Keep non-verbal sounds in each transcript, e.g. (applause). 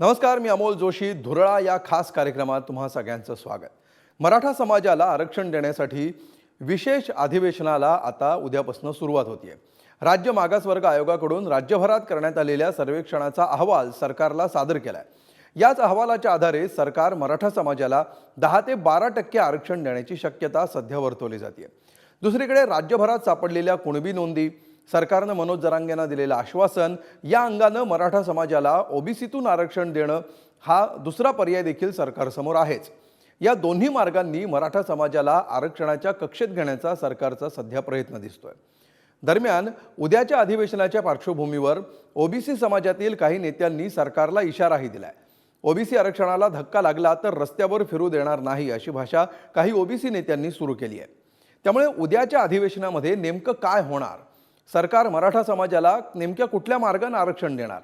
नमस्कार मी अमोल जोशी. धुरळा या खास कार्यक्रमात तुम्हा सगळ्यांचं स्वागत. मराठा समाजाला आरक्षण देण्यासाठी विशेष अधिवेशनाला आता उद्यापासून सुरुवात होतीये. राज्य मागासवर्ग आयोगाकडून राज्यभरात करण्यात आलेल्या सर्वेक्षणाचा अहवाल सरकारला सादर केलाय. याच अहवालाच्या आधारे सरकार मराठा समाजाला दहा ते बारा टक्के आरक्षण देण्याची शक्यता सध्या वर्तवली जाते दुसरीकडे राज्यभरात सापडलेल्या कुणबी नोंदी सरकारनं मनोज जरांगेंना दिलेलं आश्वासन या अंगानं मराठा समाजाला ओबीसीतून आरक्षण देणं हा दुसरा पर्याय देखील सरकारसमोर आहेच. या दोन्ही मार्गांनी मराठा समाजाला आरक्षणाच्या कक्षेत घेण्याचा सरकारचा सध्या प्रयत्न दिसतोय. दरम्यान उद्याच्या अधिवेशनाच्या पार्श्वभूमीवर ओबीसी समाजातील काही नेत्यांनी सरकारला इशाराही दिलाय. ओबीसी आरक्षणाला धक्का लागला तर रस्त्यावर फिरू देणार नाही अशी भाषा काही ओबीसी नेत्यांनी सुरू केली आहे. त्यामुळे उद्याच्या अधिवेशनामध्ये नेमकं काय होणार? सरकार मराठा समाजाला नेमक्या कुठल्या मार्गाने आरक्षण देणार?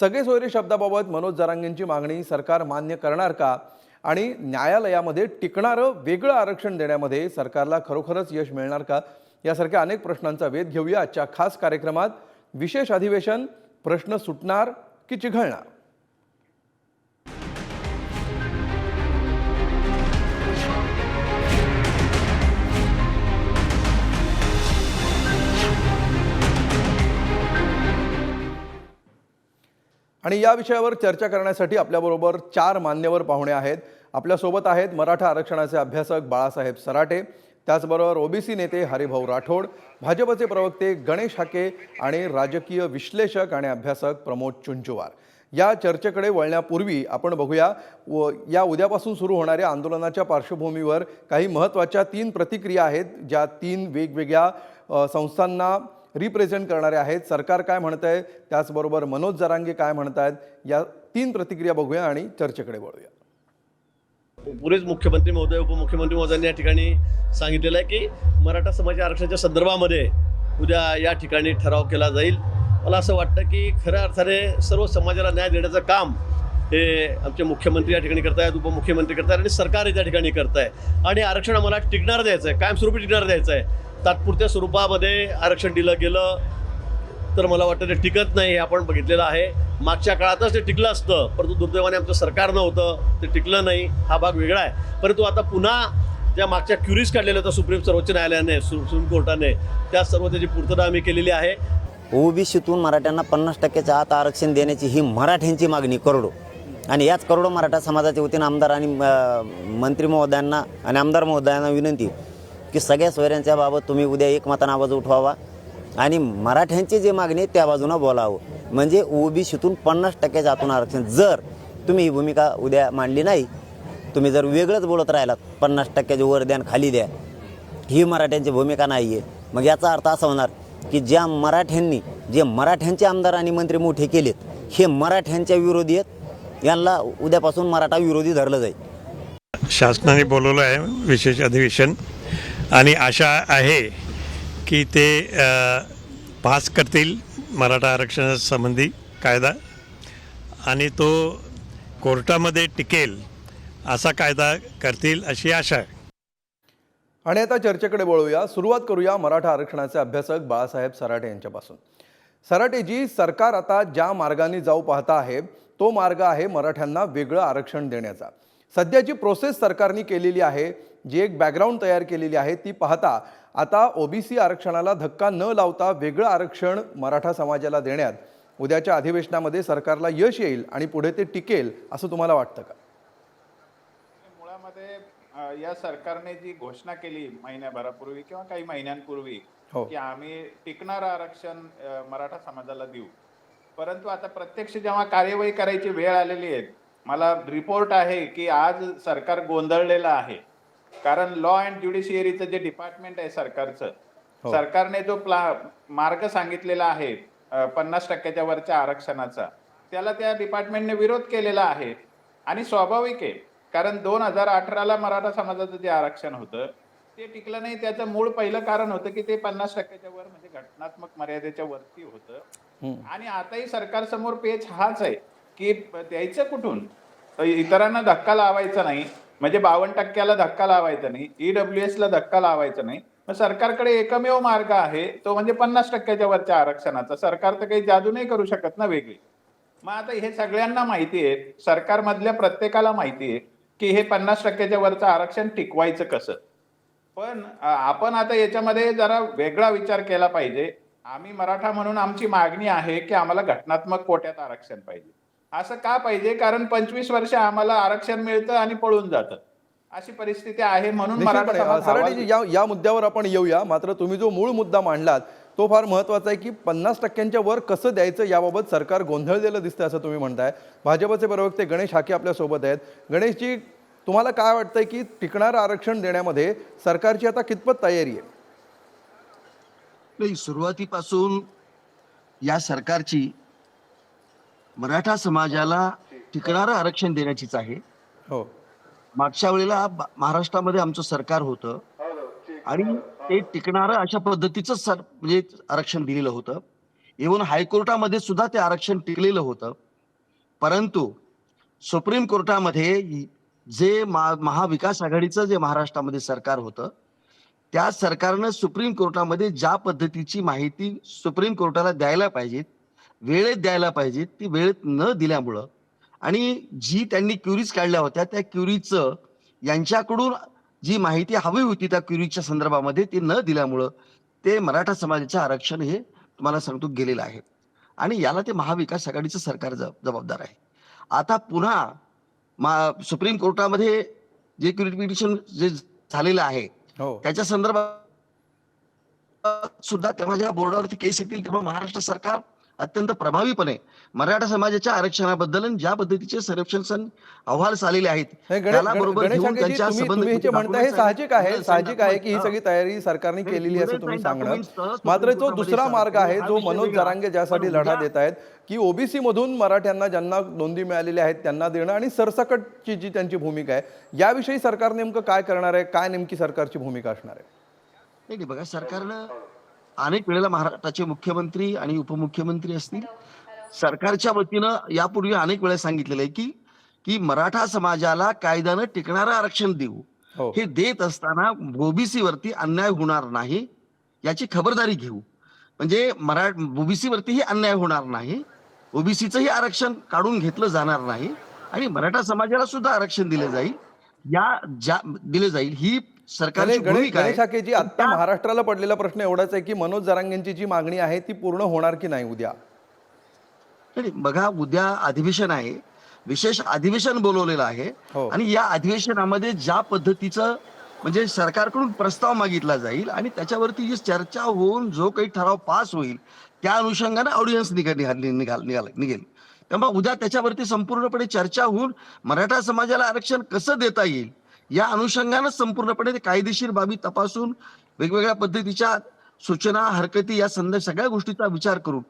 सगळे सोयरे शब्दाबाबत मनोज जरांगेंची मागणी सरकार मान्य करणार का? आणि न्यायालयामध्ये टिकणारं वेगळं आरक्षण देण्यामध्ये सरकारला खरोखरच यश मिळणार का? यासारख्या अनेक प्रश्नांचा वेध घेऊया आजच्या खास कार्यक्रमात. विशेष अधिवेशन प्रश्न सुटणार की चिघळणार? आणि या विषयावर चर्चा करण्यासाठी आपल्याबरोबर चार मान्यवर पाहुणे आहेत. आपल्यासोबत आहेत मराठा आरक्षणाचे अभ्यासक बाळासाहेब सराटे त्याचबरोबर ओबीसी नेते हरिभाऊ राठोड भाजपचे प्रवक्ते गणेश हाके आणि राजकीय विश्लेषक आणि अभ्यासक प्रमोद चुंचुवार. या चर्चेकडे वळण्यापूर्वी आपण बघूया व या उद्यापासून सुरू होणाऱ्या आंदोलनाच्या पार्श्वभूमीवर काही महत्त्वाच्या तीन प्रतिक्रिया आहेत. ज्या तीन वेगवेगळ्या संस्थांना रिप्रेझेंट करणारे आहेत. सरकार काय म्हणत आहे त्याचबरोबर मनोज जरांगे काय म्हणत आहेत या तीन प्रतिक्रिया बघूया आणि चर्चेकडे वळूया. पुरेच मुख्यमंत्री महोदय उपमुख्यमंत्री महोदयांनी या ठिकाणी सांगितलेलं आहे की मराठा समाज आरक्षणाच्या संदर्भामध्ये उद्या या ठिकाणी ठराव केला जाईल. मला असं वाटतं की खऱ्या अर्थाने सर्व समाजाला न्याय देण्याचं काम हे आमचे मुख्यमंत्री या ठिकाणी करतायत उपमुख्यमंत्री करतायत आणि सरकार त्या ठिकाणी करत आहे आणि आरक्षण आम्हाला टिकणार द्यायचं आहे कायमस्वरूपी टिकणार द्यायचं आहे तात्पुरत्या स्वरूपामध्ये आरक्षण दिलं गेलं तर मला वाटतं ते टिकत नाही हे आपण बघितलेलं आहे. मागच्या काळातच ते टिकलं असतं परंतु दुर्दैवाने आमचं सरकार नव्हतं ते टिकलं नाही हा भाग वेगळा आहे. परंतु आता पुन्हा ज्या मागच्या क्युरीज काढलेल्या होत्या सुप्रीम सर्वोच्च न्यायालयाने सुप्रीम कोर्टाने त्या सर्व त्याची पूर्तता आम्ही केलेली आहे. ओबीसीतून मराठ्यांना पन्नास टक्क्याच्या आत आरक्षण देण्याची ही मराठ्यांची मागणी करोडो. आणि याच करोडो मराठा समाजाच्या वतीनं आमदार आणि मंत्री महोदयांना आणि आमदार महोदयांना विनंती. की सगळ्या सोयऱ्यांच्या बाबत तुम्ही उद्या एकमतानं आवाज उठवावा. आणि मराठ्यांची जी मागणी आहे त्या बाजूनं बोलावं. म्हणजे ओबीसीतून पन्नास टक्क्याच्या आतून आरक्षण. जर तुम्ही ही भूमिका उद्या मांडली नाही तुम्ही जर वेगळंच बोलत राहिलात पन्नास टक्क्याचे वर द्या खाली द्या. ही मराठ्यांची भूमिका नाही आहे मग याचा अर्थ असा होणार की ज्या मराठ्यांनी जे मराठ्यांचे आमदार आणि मंत्री मोठे केलेत हे मराठ्यांच्या विरोधी आहेत. यांना उद्यापासून मराठा विरोधी धरलं जाईल. शासनाने बोलवलं आहे विशेष अधिवेशन. आणि आशा आहे की ते पास करतील मराठा आरक्षणासंबंधी कायदा. आणि तो कोर्टामध्ये टिकेल असा कायदा करतील अशी आशा आहे. आणि आता चर्चेकडे वळूया. सुरुवात करूया मराठा आरक्षणाचे अभ्यासक बाळासाहेब सराटे यांच्यापासून. सराटेजी सरकार आता ज्या मार्गाने जाऊ पाहता आहे तो मार्ग आहे मराठ्यांना वेगळं आरक्षण देण्याचा. सध्याची प्रोसेस सरकारने केलेली आहे जी एक बॅकग्राऊंड तयार केलेली आहे ती पाहता आता ओबीसी आरक्षणाला धक्का न लावता वेगळं आरक्षण मराठा समाजाला देण्यात उद्याच्या अधिवेशनामध्ये सरकारला यश येईल आणि पुढे ते टिकेल असं तुम्हाला वाटतं का? मुळामध्ये या सरकारने जी घोषणा केली महिन्याभरापूर्वी किंवा काही महिन्यांपूर्वी हो. की आम्ही टिकणारं आरक्षण मराठा समाजाला देऊ. परंतु आता प्रत्यक्ष जेव्हा कार्यवाही करायची वेळ आलेली आहे मला रिपोर्ट आहे की आज सरकार गोंधळलेलं आहे. कारण लॉ अँड ज्युडिशियरीचं जे डिपार्टमेंट आहे सरकारचं हो. सरकारने जो प्ला मार्ग सांगितलेला आहे पन्नास टक्क्याच्या वरच्या आरक्षणाचा त्याला त्या डिपार्टमेंटने विरोध केलेला आहे. आणि स्वाभाविक आहे कारण दोन हजार अठराला मराठा समाजाचं जे आरक्षण होतं ते टिकलं नाही. त्याचं मूळ पहिलं कारण होतं की ते पन्नास टक्क्याच्या वर म्हणजे घटनात्मक मर्यादेच्या वरती होतं. आणि आताही सरकारसमोर पेच हाच आहे की द्यायचं कुठून? इतरांना धक्का लावायचा नाही. म्हणजे बावन्न टक्क्याला धक्का लावायचा नाही ईडब्ल्यू एस ला धक्का लावायचा नाही. मग सरकारकडे एकमेव मार्ग आहे तो म्हणजे पन्नास टक्क्याच्या वरच्या आरक्षणाचा. सरकार तर काही जादू नाही करू शकत ना वेगळी. मग आता हे सगळ्यांना माहिती आहे सरकारमधल्या प्रत्येकाला माहिती आहे की हे पन्नास टक्क्याच्या वरचं आरक्षण टिकवायचं कसं? पण आपण आता याच्यामध्ये जरा वेगळा विचार केला पाहिजे. आम्ही मराठा म्हणून आमची मागणी आहे की आम्हाला घटनात्मक कोट्यात आरक्षण पाहिजे. असं का पाहिजे? कारण पंचवीस वर्ष आम्हाला आरक्षण मिळतं आणि पळून जातं. अशी परिस्थिती आहे म्हणून मराठा या या मुद्द्यावर आपण येऊया. मात्र तुम्ही जो मूळ मुद्दा मांडलात तो फार महत्त्वाचा आहे की पन्नास टक्क्यांच्या वर कसं द्यायचं याबाबत सरकार गोंधळलेलं दिसतं असं तुम्ही म्हणताय. भाजपचे प्रवक्ते गणेश हाके आपल्यासोबत आहेत. गणेशजी तुम्हाला काय वाटतंय की टिकणारं आरक्षण देण्यामध्ये सरकारची आता कितपत तयारी आहे? नाही सुरुवातीपासून या सरकारची मराठा समाजाला टिकणारं आरक्षण देण्याचीच आहे. हो. मागच्या वेळेला ब- महाराष्ट्रामध्ये आमचं सरकार होतं. आणि ते टिकणारं अशा पद्धतीचं सर म्हणजे आरक्षण दिलेलं होतं. इव्हन हायकोर्टामध्ये सुद्धा ते आरक्षण टिकलेलं होतं. परंतु सुप्रीम कोर्टामध्ये जे मा- महाविकास आघाडीचं जे महाराष्ट्रामध्ये सरकार होतं त्या सरकारनं सुप्रीम कोर्टामध्ये ज्या पद्धतीची माहिती सुप्रीम कोर्टाला द्यायला पाहिजे वेळेत द्यायला पाहिजे ती वेळेत न दिल्यामुळं. आणि जी त्यांनी क्युरीज काढल्या होत्या त्या क्युरीचं यांच्याकडून जी माहिती हवी होती त्या क्युरीच्या संदर्भामध्ये ती न दिल्यामुळं ते मराठा समाजाचं आरक्षण हे तुम्हाला सांगतो गेलेलं आहे. आणि याला ते महाविकास आघाडीचं सरकार जबाबदार आहे. आता पुन्हा मा सुप्रीम कोर्टामध्ये जे क्युरी पिटिशन जे झालेलं आहे हो. त्याच्या संदर्भात सुद्धा तेव्हा जेव्हा बोर्डावरती केस येतील तेव्हा महाराष्ट्र सरकार अत्यंत प्रभावीपणे मराठा समाजाच्या आरक्षणाबद्दल आणि ज्या पद्धतीचे संरक्षण अहवाल आलेले आहेत त्याला बरोबर जे म्हणताय हे साहजिक आहे साहजिक आहे की ही. सगळी तयारी सरकारने केलेली असं तुम्ही सांगणार मात्र कोर्टामध्ये दुसरा मार्ग. आहे जो मनोज. जरांगे ज्यासाठी लढा देत आहेत की ओबीसी मधून मराठ्यांना ज्यांना नोंदी मिळालेल्या आहेत त्यांना देणं आणि सरसकटची जी त्यांची भूमिका आहे याविषयी सरकार नेमकं काय करणार आहे काय नेमकी सरकारची भूमिका असणार आहे नाही, बघा सरकारनं अनेक वेळेला महाराष्ट्राचे मुख्यमंत्री आणि उपमुख्यमंत्री असतील. सरकारच्या वतीनं यापूर्वी अनेक वेळा सांगितलेलं आहे की की मराठा समाजाला कायद्यानं टिकणारं आरक्षण देऊ. हो. हे देत असताना ओबीसी वरती अन्याय होणार नाही याची खबरदारी घेऊ. म्हणजे मरा ओबीसी वरतीही अन्याय होणार नाही ओबीसीचंही आरक्षण काढून घेतलं जाणार नाही आणि मराठा समाजाला सुद्धा आरक्षण दिलं जाईल. या ज्या दिले जाईल ही सरकारची गणेश गणेश आता महाराष्ट्राला पडलेला प्रश्न एवढाच आहे की मनोज जरांगेंची जी मागणी आहे ती पूर्ण होणार की नाही उद्या? बघा उद्या अधिवेशन आहे. विशेष अधिवेशन बोलवलेलं आहे. हो. आणि या अधिवेशनामध्ये ज्या पद्धतीचं म्हणजे सरकारकडून प्रस्ताव मागितला जाईल आणि त्याच्यावरती जी चर्चा होऊन जो काही ठराव पास होईल त्या अनुषंगाने ऑडियन्स निघाल निघाल निघाल निघाल निघेल. त्यामुळे उद्या त्याच्यावरती संपूर्णपणे चर्चा होऊन मराठा समाजाला आरक्षण कसं देता येईल या अनुषंगानं संपूर्णपणे ते कायदेशीर बाबी तपासून वेगवेगळ्या पद्धतीच्या सूचना हरकती या संदर्भ सगळ्या गोष्टीचा विचार करून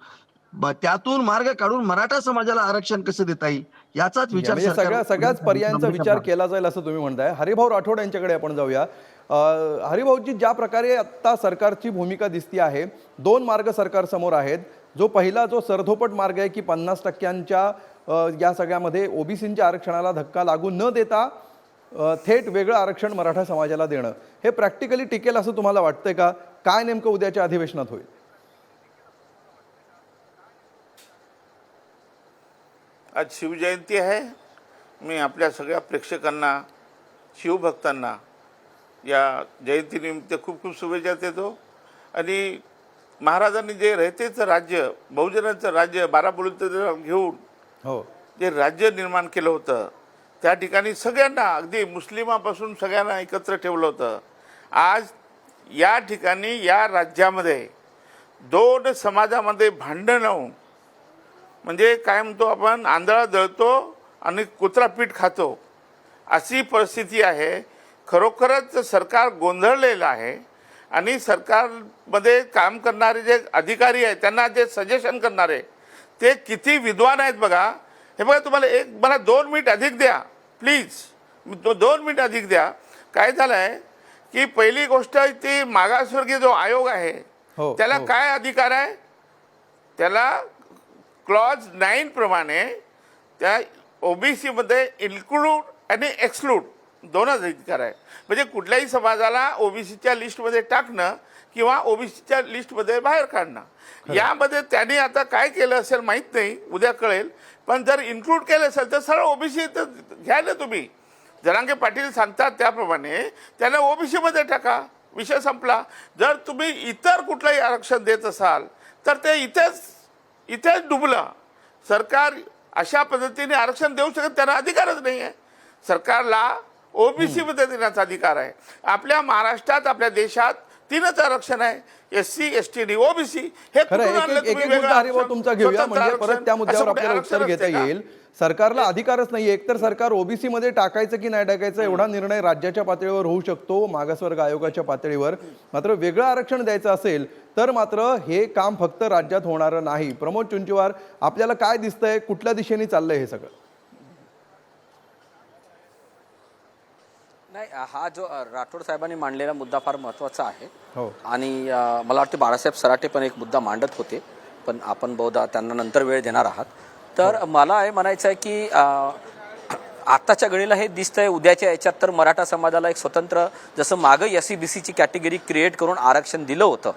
त्यातून मार्ग काढून मराठा समाजाला आरक्षण कसं देता येईल याचाच विचार सगळ्या सगळ्याच पर्यायांचा विचार केला जाईल असं तुम्ही म्हणताय. हरिभाऊ राठोड यांच्याकडे आपण जाऊया. अं, हरिभाऊजी ज्या प्रकारे आता सरकारची भूमिका दिसती आहे दोन मार्ग सरकार समोर आहेत. जो पहिला जो सरधोपट मार्ग आहे की पन्नास टक्क्यांच्या या सगळ्यामध्ये ओबीसींच्या आरक्षणाला धक्का लागू न देता थेट वेगळं आरक्षण मराठा समाजाला देणं. हे प्रॅक्टिकली टिकेल असं तुम्हाला वाटतंय का? काय नेमकं उद्याच्या अधिवेशनात होईल? आज शिवजयंती आहे. मी आपल्या सगळ्या प्रेक्षकांना शिवभक्तांना या जयंतीनिमित्त खूप खूप शुभेच्छा देतो. आणि महाराजांनी जे रयतेचं राज्य बहुजनांचं राज्य बाराबोलीचं घेऊन हो. जे राज्य निर्माण केलं होतं त्या ठिकाणी सगळ्यांना अगदी मुस्लिमापासून सगळ्यांना एकत्र ठेवलं होतं. आज या ठिकाणी या राज्यामध्ये दोन समाजामध्ये भांडण होऊन म्हणजे काय म्हणतो आपण आंधळा दळतो आणि कुत्रा पीठ खातो अशी परिस्थिती आहे. खरोखरच सरकार गोंधळलेलं आहे आणि सरकारमध्ये काम करणारे जे अधिकारी आहेत त्यांना जे सजेशन करणारे ते किती विद्वान आहेत बघा. हे बघा तुम्हाला एक मला दोन मिनिट अधिक द्या प्लीज दोन मिनिट अधिक द्या. काय झालं आहे की पहिली गोष्ट ती मागासवर्गीय जो आयोग आहे हो, त्याला हो. काय अधिकार आहे? त्याला क्लॉज नाईन प्रमाणे त्या ओबीसीमध्ये इन्क्लूड आणि एक्सक्लूड दोनच अधिकार आहे. म्हणजे कुठल्याही समाजाला ओबीसीच्या लिस्टमध्ये टाकणं किंवा ओबीसीच्या लिस्टमध्ये बाहेर काढणं. यामध्ये त्यांनी आता काय केलं असेल माहीत नाही उद्या कळेल. पण जर इन्क्लूड केलं असेल तर सरळ ओबीसी तर घ्या ना तुम्ही. जरांगे पाटील सांगतात त्याप्रमाणे त्यांना ओबीसीमध्ये टाका. विषय संपला. जर तुम्ही इतर कुठलंही आरक्षण देत असाल तर ते इथेच इथेच डुबलं. सरकार अशा पद्धतीने आरक्षण देऊ शकत त्यांना अधिकारच नाही आहे सरकारला ओबीसी मध्ये देण्याचा अधिकार आहे. आपल्या महाराष्ट्रात आपल्या देशात तीनच आरक्षण आहे. S C S T D OBC हे खरं कुठून एक आणलं एक एक तुम्ही एक वेगळं मुद्दा हरिभाऊ आरक्षण? तुमचा घेऊया. स्वतंत्र म्हणजे परत आरक्षण? त्या असं मुद्द्यावर कुठे आपल्याला आरक्षण उत्तर घेता असते का? येईल. सरकारला अधिकारच नाही एकतर सरकार ओबीसी मध्ये टाकायचं की नाही टाकायचं एवढा निर्णय राज्याच्या पातळीवर होऊ शकतो मागासवर्ग आयोगाच्या पातळीवर. मात्र वेगळं आरक्षण द्यायचं असेल तर मात्र हे काम फक्त राज्यात होणारं नाही. प्रमोद चुंचवार आपल्याला काय दिसतंय? कुठल्या दिशेने चाललंय हे सगळं? नाही हा जो राठोड साहेबांनी मांडलेला मुद्दा फार महत्त्वाचा आहे. हो. आणि मला वाटते बाळासाहेब सराटे पण एक मुद्दा मांडत होते पण आपण बहुधा त्यांना नंतर वेळ देणार आहात. तर मला हे म्हणायचं आहे की आत्ताच्या घडीला हे दिसतंय उद्याच्या याच्यात तर मराठा समाजाला एक स्वतंत्र जसं मागं एस सी बी सीची कॅटेगरी क्रिएट करून आरक्षण दिलं होतं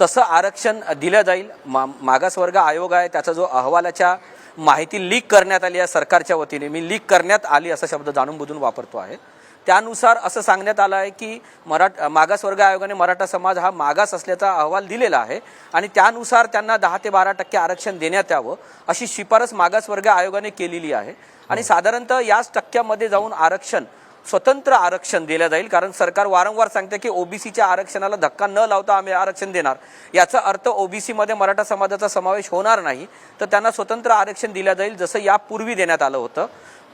तसं आरक्षण दिलं जाईल. मा मागासवर्ग आयोग आहे त्याचा जो अहवालाच्या माहिती लीक करण्यात आली आहे सरकारच्या वतीने मी लीक करण्यात आली असा शब्द जाणून बुजून वापरतो आहे. त्यानुसार असं सांगण्यात आलं आहे की मराठ मागासवर्ग आयोगाने मराठा समाज हा मागास असल्याचा अहवाल दिलेला आहे आणि त्यानुसार त्यांना दहा ते बारा टक्के आरक्षण देण्यात यावं अशी शिफारस मागासवर्ग आयोगाने केलेली आहे. आणि साधारणतः याच टक्क्यामध्ये जाऊन आरक्षण स्वतंत्र आरक्षण दिलं जाईल कारण सरकार वारंवार सांगते की ओबीसीच्या आरक्षणाला धक्का न लावता आम्ही आरक्षण देणार. याचा अर्थ ओबीसीमध्ये मराठा समाजाचा समावेश होणार नाही तर त्यांना स्वतंत्र आरक्षण दिलं जाईल जसं यापूर्वी देण्यात आलं होतं.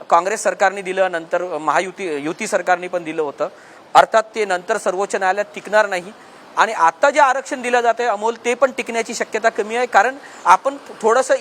काँग्रेस सरकारने दिलं नंतर महायुती युती सरकारने पण दिलं होतं. अर्थात ते नंतर सर्वोच्च न्यायालयात टिकणार नाही. आणि आता जे आरक्षण दिलं जातं आहे अमोल ते पण टिकण्याची शक्यता कमी आहे. कारण आपण थोडंसं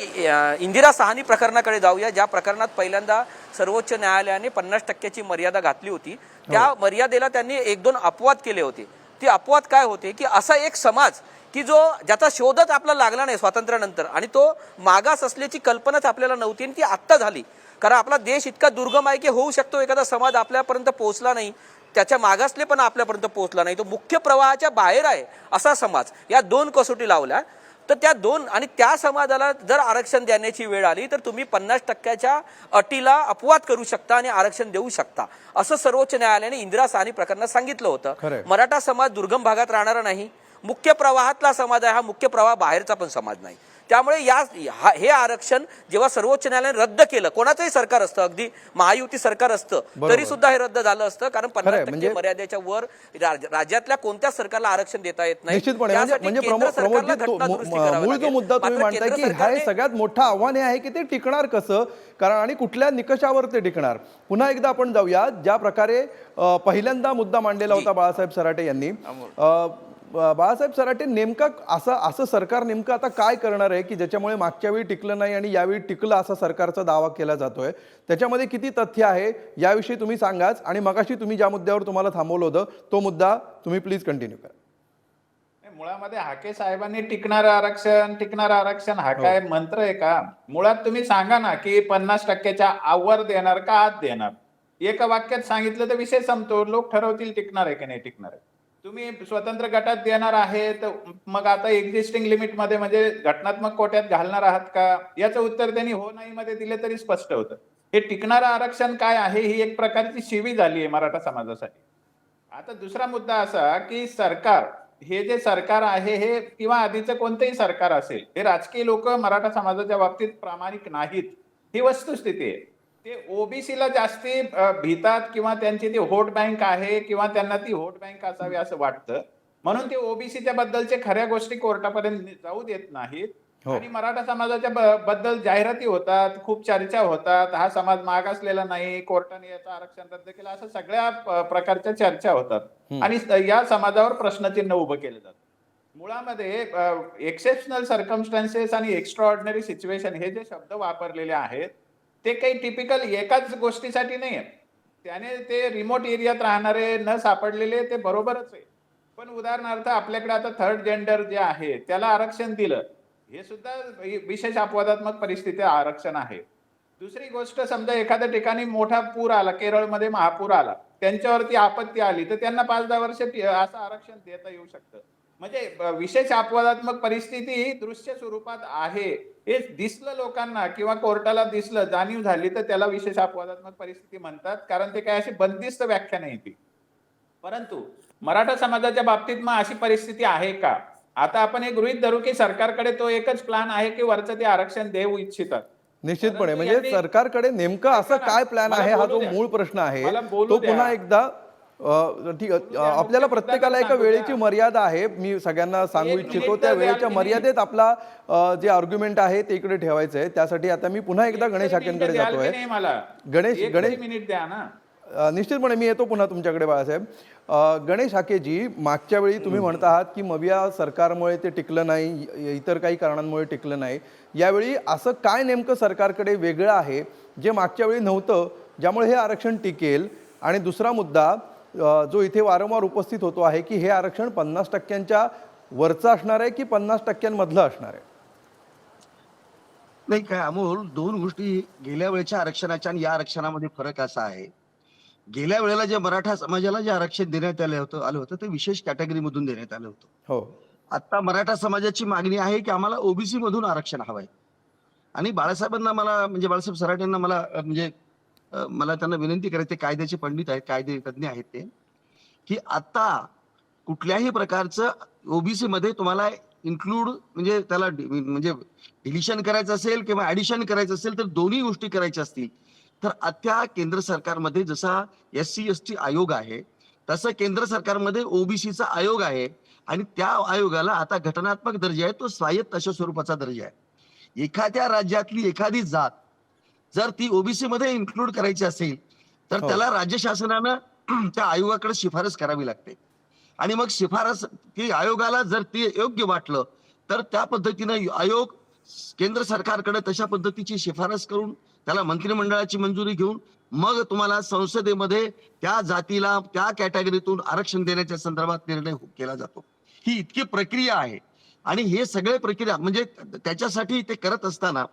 इंदिरा सहानी प्रकरणाकडे जाऊया ज्या प्रकरणात पहिल्यांदा सर्वोच्च न्यायालयाने पन्नास टक्क्याची मर्यादा घातली होती. त्या मर्यादेला त्यांनी एक दोन अपवाद केले होते. ती अपवाद काय होते की असा एक समाज की जो ज्याचा शोधच आपला लागला नाही स्वातंत्र्यानंतर आणि तो मागास असल्याची कल्पनाच आपल्याला नव्हती आणि ती आत्ता झाली. कारण आपला देश इतका दुर्गम आहे की होऊ शकतो एखादा समाज आपल्यापर्यंत पोहोचला नाही त्याच्या मागासले पण आपल्यापर्यंत पोहोचला नाही. तो मुख्य प्रवाहाच्या बाहेर आहे असा समाज. या दोन कसोटी लावल्या. तर त्या दोन आणि त्या समाजाला जर आरक्षण देण्याची वेळ आली तर तुम्ही पन्नास टक्क्याच्या अटीला अपवाद करू शकता आणि आरक्षण देऊ शकता. असं सर्वोच्च न्यायालयाने इंदिरा साहनी प्रकरणात सांगितलं. होतं. मराठा समाज दुर्गम भागात राहणारा नाही. मुख्य प्रवाहातला समाज आहे हा मुख्य प्रवाह बाहेरचा पण समाज नाही. त्यामुळे या हा- आरक्षण जेव्हा सर्वोच्च न्यायालयाने रद्द केलं कोणाचंही सरकार असतं अगदी महायुती सरकार असतं. तरी सुद्धा हे रद्द झालं असतं कारण पन्नास टक्के म्हणजे- मर्यादेच्या वर राज- राज्यातल्या कोणत्याच सरकारला आरक्षण देता येत नाही म्हणजे म्हणजे. मुद्दा तुम्ही मांडताय की हा सगळ्यात मोठं आव्हान हे आहे की ते टिकणार कसं? कारण आणि कुठल्या निकषावर ते टिकणार? पुन्हा एकदा आपण जाऊया ज्या प्रकारे पहिल्यांदा मुद्दा मांडलेला होता बाळासाहेब सराटे यांनी. बाळासाहेब सराटे नेमका असं असं सरकार नेमकं आता काय करणार आहे की ज्याच्यामुळे मागच्या वेळी टिकलं नाही आणि यावेळी टिकलं असा सरकारचा दावा केला जातोय? त्याच्यामध्ये किती तथ्य आहे याविषयी तुम्ही सांगाच आणि मगाशी तुम्ही ज्या मुद्द्यावर तुम्हाला थांबवलं होतं तो मुद्दा तुम्ही प्लीज कंटिन्यू करा. मुळामध्ये हाके साहेबांनी टिकणारं आरक्षण टिकणारं आरक्षण हा. काय मंत्र आहे का? मुळात तुम्ही सांगा ना की पन्नास टक्क्याच्या आवर देणार का आत देणार? एका वाक्यात सांगितलं तर विषय संपतो. लोक ठरवतील टिकणार आहे की नाही टिकणार आहे. तुम्ही स्वतंत्र गटात देणार आहेत मग आता एक्झिस्टिंग लिमिटमध्ये म्हणजे घटनात्मक कोट्यात घालणार आहात का? याचं उत्तर त्यांनी हो नाही मध्ये दिले तरी स्पष्ट होतं. हे टिकणारं आरक्षण काय आहे? ही एक प्रकारची शिवी झाली आहे मराठा समाजासाठी. आता दुसरा मुद्दा असा की सरकार हे जे सरकार आहे हे किंवा आधीचं कोणतंही सरकार असेल हे राजकीय लोक मराठा समाजाच्या बाबतीत प्रामाणिक नाहीत. ही वस्तुस्थिती आहे. ते ओबीसीला जास्ती भीतात किंवा त्यांची ती व्होट बँक आहे किंवा त्यांना ती व्होट बँक असावी असं वाटतं. म्हणून ते ओबीसीच्या बद्दलचे खऱ्या गोष्टी कोर्टापर्यंत जाऊ देत नाहीत. हो. आणि मराठा समाजाच्या बद्दल जाहिराती होतात खूप चर्चा होतात. हा समाज मागासलेला नाही कोर्टाने याचं आरक्षण रद्द केलं असं सगळ्या प्रकारच्या चर्चा होतात. आणि या समाजावर प्रश्नचिन्ह उभं केलं जातं. मुळामध्ये एक्सेप्शनल सर्कमस्टान्सेस आणि एक्स्ट्रा ऑर्डिनरी सिच्युएशन हे जे शब्द वापरलेले आहेत ते काही टिपिकल एकाच गोष्टीसाठी नाही आहे त्याने ते रिमोट एरियात राहणारे न सापडलेले ते बरोबरच आहे. पण उदाहरणार्थ आपल्याकडे आता थर्ड जेंडर जे आहे त्याला आरक्षण दिलं हे सुद्धा विशेष अपवादात्मक परिस्थिती आरक्षण आहे. दुसरी गोष्ट समजा एखाद्या ठिकाणी मोठा पूर आला केरळमध्ये महापूर आला त्यांच्यावरती आपत्ती आली तर त्यांना पाच दहा वर्ष असं आरक्षण देता येऊ शकतं. म्हणजे विशेष अपवादात्मक परिस्थिती ही दृश्य स्वरूपात आहे. हे दिसलं लोकांना किंवा कोर्टाला दिसलं जाणीव झाली तर त्याला विशेष अपवादात्मक परिस्थिती म्हणतात. कारण ते काय अशी बंदिस्त व्याख्या नाही ती. परंतु मराठा समाजाच्या बाबतीत मग अशी परिस्थिती आहे का? आता आपण हे गृहित धरू की सरकारकडे तो एकच प्लान आहे की वरचं ते आरक्षण देऊ इच्छितात. निश्चितपणे. म्हणजे सरकारकडे नेमकं असं काय प्लॅन आहे? हा जो. मूळ प्रश्न आहे तो. पुन्हा एकदा ठीक आहे. आपल्याला प्रत्येकाला एका वेळेची. मर्यादा आहे. मी सगळ्यांना सांगू इच्छितो त्या वेळेच्या. मर्यादेत आपला जे आर्ग्युमेंट आहे ते इकडे ठेवायचं आहे. त्यासाठी आता मी पुन्हा एकदा गणेश की नाही मला? गणेश- गणेश- मिनिट द्या ना. निश्चितपणे मी येतो पुन्हा तुमच्याकडे बाळासाहेब. गणेश हाकेजी मागच्या वेळी तुम्ही म्हणत आहात की मविया सरकारमुळे ते टिकलं नाही इतर काही कारणांमुळे टिकलं नाही. यावेळी असं काय नेमकं सरकारकडे वेगळं आहे जे मागच्या वेळी नव्हतं ज्यामुळे हे आरक्षण टिकेल? आणि दुसरा मुद्दा जो इथे वारंवार उपस्थित होतो आहे की हे आरक्षण पन्नास टक्क्यांच्या वरचं असणार आहे की पन्नास टक्क्यांमधलं असणार आहे? नाही काय अमोल दोन गोष्टी गेल्या वेळेच्या आरक्षणाच्या आणि या आरक्षणामध्ये फरक असा आहे. गेल्या वेळेला जे मराठा समाजाला जे आरक्षण देण्यात आलं होतं आलं होतं ते विशेष कॅटेगरी मधून देण्यात आलं होतं. हो. आता मराठा समाजाची मागणी आहे की आम्हाला ओबीसी मधून आरक्षण हवंय. आणि बाळासाहेबांना मला म्हणजे बाळासाहेब सराटेंना मला अ, म्हणजे मला त्यांना विनंती करायची कायद्याचे पंडित आहेत कायदे तज्ज्ञ आहेत ते की आता कुठल्याही प्रकारचं ओबीसी मध्ये तुम्हाला इन्क्लूड म्हणजे त्याला डि- म्हणजे डिलिशन करायचं असेल किंवा ऍडिशन करायचं असेल तर दोन्ही गोष्टी करायच्या असतील. तर आता केंद्र सरकारमध्ये जसा एस सी एस टी आयोग आहे तसं केंद्र सरकारमध्ये ओबीसीचा आयोग आहे आणि त्या आयोगाला आता घटनात्मक दर्जा आहे तो स्वायत्त अशा स्वरूपाचा दर्जा आहे. एखाद्या राज्यातली एखादी जात जर ती ओबीसी मध्ये इन्क्लूड करायची असेल तर हो. त्याला राज्य शासनानं (clears throat) त्या आयोगाकडे शिफारस करावी लागते. आणि मग शिफारस ती आयोगाला जर ते योग्य वाटलं तर त्या पद्धतीनं आयोग केंद्र सरकारकडे तशा पद्धतीची शिफारस करून त्याला मंत्रिमंडळाची मंजुरी घेऊन मग तुम्हाला संसदेमध्ये त्या जातीला त्या कॅटेगरीतून आरक्षण देण्याच्या संदर्भात निर्णय केला जातो. ही इतकी प्रक्रिया आहे. आणि हे सगळे प्रक्रिया म्हणजे त्याच्यासाठी ते करत असताना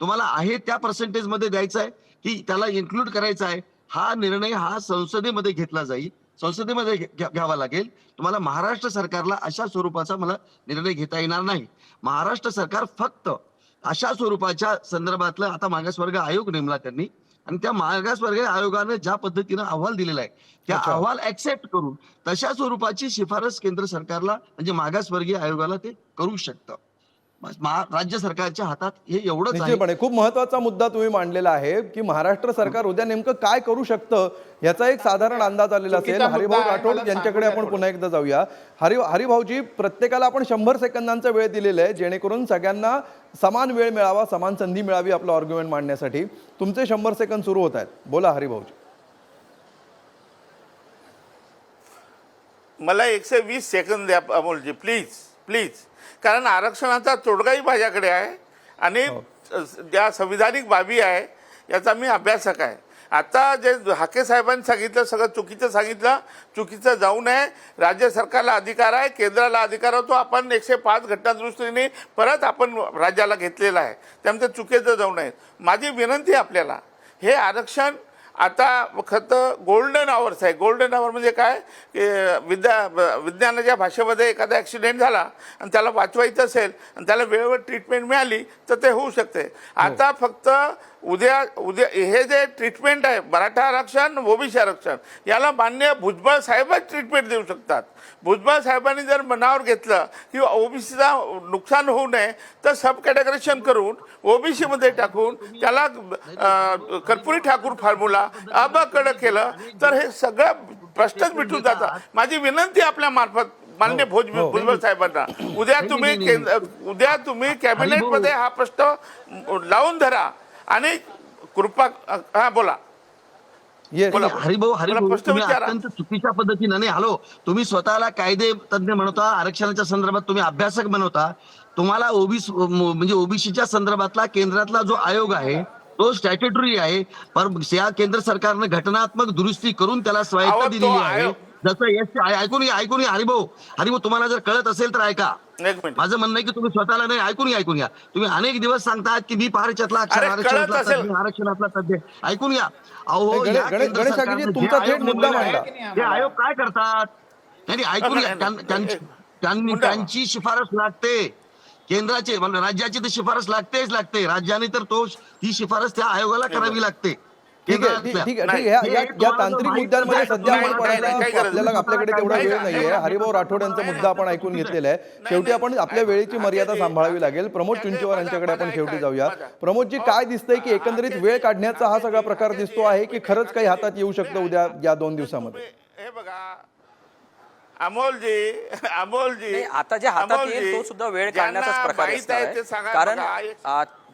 तुम्हाला आहे त्या पर्सेंटेजमध्ये द्यायचं आहे की त्याला इन्क्लूड करायचा आहे. हा निर्णय हा संसदेमध्ये घेतला जाईल. संसदेमध्ये घ्या- घ्या- घ्यावा लागेल. तुम्हाला महाराष्ट्र सरकारला अशा स्वरूपाचा मला निर्णय घेता येणार नाही. महाराष्ट्र सरकार फक्त अशा स्वरूपाच्या संदर्भातलं आता मागासवर्ग आयोग नेमला त्यांनी. आणि त्या मागासवर्ग आयोगाने ज्या पद्धतीनं अहवाल दिलेला आहे त्या. अहवाल ऍक्सेप्ट करून तशा स्वरूपाची शिफारस केंद्र सरकारला म्हणजे मागासवर्गीय आयोगाला ते करू शकतं. राज्य सरकारच्या हातात हे एवढंच आहे. निश्चितपणे. खूप महत्त्वाचा मुद्दा तुम्ही मांडलेला आहे की महाराष्ट्र सरकार उद्या नेमकं काय करू शकतं याचा एक साधारण अंदाज आलेला असेल. हरिभाऊ राठोड यांच्याकडे आपण. पुन्हा एकदा जाऊया. हरि हरिभाऊजी प्रत्येकाला आपण शंभर सेकंदांचा वेळ दिलेला आहे जेणेकरून सगळ्यांना समान वेळ मिळावा समान संधी मिळावी आपलं आर्ग्युमेंट मांडण्यासाठी. तुमचे शंभर सेकंद सुरू होत आहेत. बोला हरिभाऊजी. मला एकशे वीस सेकंद द्या अमोलजी. Please please. कारण आरक्षणाचा तोडगाही माझ्याकडे आहे आणि ज्या संविधानिक बाबी आहे याचा मी अभ्यासक आहे. आता जे हाके साहेबांनी सांगितलं सगळं चुकीचं सांगितलं चुकीचं जाऊ नये. राज्य सरकारला अधिकार आहे केंद्राला अधिकार होतो आपण एकशे पाच घटनादृष्टीने परत आपण राज्याला घेतलेला आहे. त्यामुळे चुकीचं जाऊ नये. माझी विनंती आपल्याला हे आरक्षण आता खतं गोल्डन आवर्स आहे. गोल्डन आवर म्हणजे काय? की विद्या विज्ञानाच्या भाषेमध्ये एखादा ॲक्सिडेंट झाला आणि त्याला वाचवायचं असेल आणि त्याला वेळेवर ट्रीटमेंट मिळाली तर ते होऊ शकते. आता फक्त उद्या उद्या हे जे ट्रीटमेंट आहे मराठा आरक्षण ओबीसी आरक्षण याला मान्य भुजबळ साहेबच ट्रीटमेंट देऊ शकतात. भुजबळ साहेबांनी जर मनावर घेतलं की ओबीसीचा नुकसान होऊ नये तर सब कॅटेगरेशन करून ओबीसीमध्ये टाकून त्याला कर्पुरी ठाकूर फॉर्म्युला अबाकडं केलं तर हे सगळं प्रश्नच मिटून जातं. माझी विनंती आपल्या मार्फत मान्य भोज हो. भुजबळ साहेबांना. उद्या तुम्ही केंद्र उद्या तुम्ही कॅबिनेटमध्ये हा प्रश्न लावून धरा. आणि कृपा हा बोला. हरिभाऊ हरिभाऊ तुम्ही. अत्यंत चुकीच्या पद्धतीनं नाही हॅलो तुम्ही स्वतःला कायदे तज्ञ म्हणता आरक्षणाच्या संदर्भात तुम्ही अभ्यासक बनवता तुम्हाला ओबीसी म्हणजे ओबीसीच्या संदर्भातला केंद्रातला जो आयोग आहे तो स्टॅट्युटरी आहे पर या केंद्र सरकारने घटनात्मक दुरुस्ती करून त्याला स्वायत्ता दिलेली आहे जसं एस ऐकून घ्या ऐकून घ्या हरिभाऊ. हरिभाऊ तुम्हाला जर कळत असेल तर ऐका. एक मिनिट. माझं म्हणणं आहे की तुम्ही स्वतःला नाही ऐकून घ्या ऐकून घ्या. तुम्ही अनेक दिवस सांगतात की मी पारच्यातला आरक्षणातला. तज्ञ, आरक्षणातला तज्ञ ऐकून घ्या. अहो या केंद्र सरकारने जे थेट आयोग काय करतात? नाही नाही, ऐकून घ्या. त्यां- त्यांची त्यांनी. त्यांची शिफारस लागते. केंद्राचे म्हणजे राज्याची तर शिफारस लागतेच लागते. राज्याने तर तो ही शिफारस त्या आयोगाला करावी लागते. ठीक आहे ठीक आहे ठीक आहे. या- तांत्रिक मुद्द्यांमध्ये सध्या आपण पडायला आपल्याला. आपल्याकडे तेवढा नाही, वेळ नाही, नाहीये. नाही, हरिभाऊ राठोड यांचा मुद्दा आपण ऐकून घेतलेला आहे. शेवटी आपण आपल्या वेळेची मर्यादा सांभाळावी लागेल. प्रमोद चिंचवर यांच्याकडे आपण शेवटी जाऊया प्रमोदजी काय दिसतंय की एकंदरीत वेळ काढण्याचा हा सगळा प्रकार दिसतो आहे की खरंच काही हातात येऊ शकतं उद्या या दोन दिवसामध्ये? हे बघा. अमोलजी अमोलजी आता जे हातात येईल तो सुद्धा वेळ ज्यांना काढण्याचाच प्रकार कारण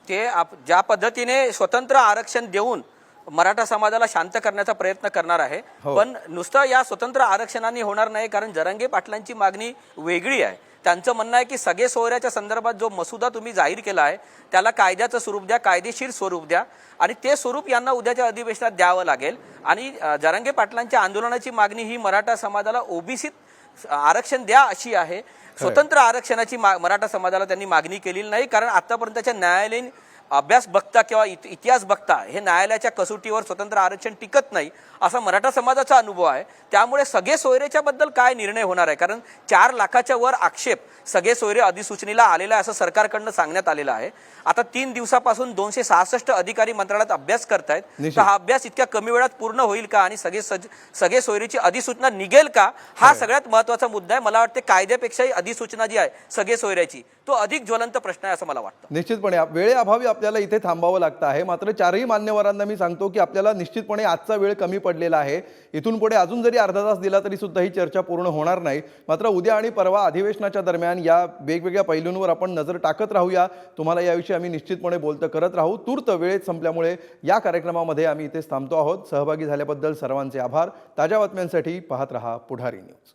ते ज्या पद्धतीने स्वतंत्र आरक्षण देऊन मराठा समाजाला शांत करण्याचा प्रयत्न करणार आहे. हो. पण नुसतं या स्वतंत्र आरक्षणाने होणार नाही कारण जरंगे पाटलांची मागणी वेगळी आहे. त्यांचं म्हणणं आहे की सगळे सोहऱ्याच्या संदर्भात जो मसुदा तुम्ही जाहीर केला आहे त्याला कायद्याचं स्वरूप द्या कायदेशीर स्वरूप द्या. आणि ते स्वरूप यांना उद्याच्या अधिवेशनात द्यावं लागेल. आणि जरांगे पाटलांच्या आंदोलनाची मागणी ही मराठा समाजाला ओबीसीत आरक्षण द्या अशी आहे. स्वतंत्र आरक्षणाची मराठा समाजाला त्यांनी मागणी केलेली नाही कारण आतापर्यंतच्या न्यायालयीन अभ्यास बघता किंवा इत- इतिहास बघता हे न्यायालयाच्या कसोटीवर स्वतंत्र आरक्षण टिकत नाही असा मराठा समाजाचा अनुभव आहे. त्यामुळे सगळे सोयरेच्या बद्दल काय निर्णय होणार आहे? कारण चार लाखाच्या वर आक्षेप सगळे सोयरे अधिसूचनेला आलेला आहे असं सरकारकडनं सांगण्यात आलेलं आहे. आता तीन दिवसापासून दोनशे सहासष्ट अधिकारी मंत्रालयात अभ्यास करतायत. तर हा अभ्यास इतक्या कमी वेळात पूर्ण होईल का आणि सगळे सज- सगळे सोयरीची अधिसूचना निघेल का? हा सगळ्यात महत्त्वाचा मुद्दा आहे. मला वाटते कायद्यापेक्षाही अधिसूचना जी आहे सगळे सोयऱ्याची तो अधिक ज्वलंत प्रश्न आहे असं मला वाटतं. निश्चितपणे. वेळेअभावी आपल्याला इथे थांबावं लागतं आहे. मात्र चारही मान्यवरांना मी सांगतो की आपल्याला निश्चितपणे आजचा वेळ कमी पडलेला आहे. इथून पुढे अजून जरी अर्धा तास दिला तरी सुद्धा ही चर्चा पूर्ण होणार नाही. मात्र उद्या आणि परवा अधिवेशनाच्या दरम्यान या वेगवेगळ्या पैलूंवर आपण नजर टाकत राहूया. तुम्हाला याविषयी आम्ही निश्चितपणे बोलतं करत राहू. तूर्त वेळेत संपल्यामुळे या कार्यक्रमामध्ये आम्ही इथेच थांबतो आहोत. सहभागी झाल्याबद्दल सर्वांचे आभार. ताज्या बातम्यांसाठी पाहत रहा पुढारी न्यूज.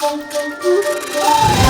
Música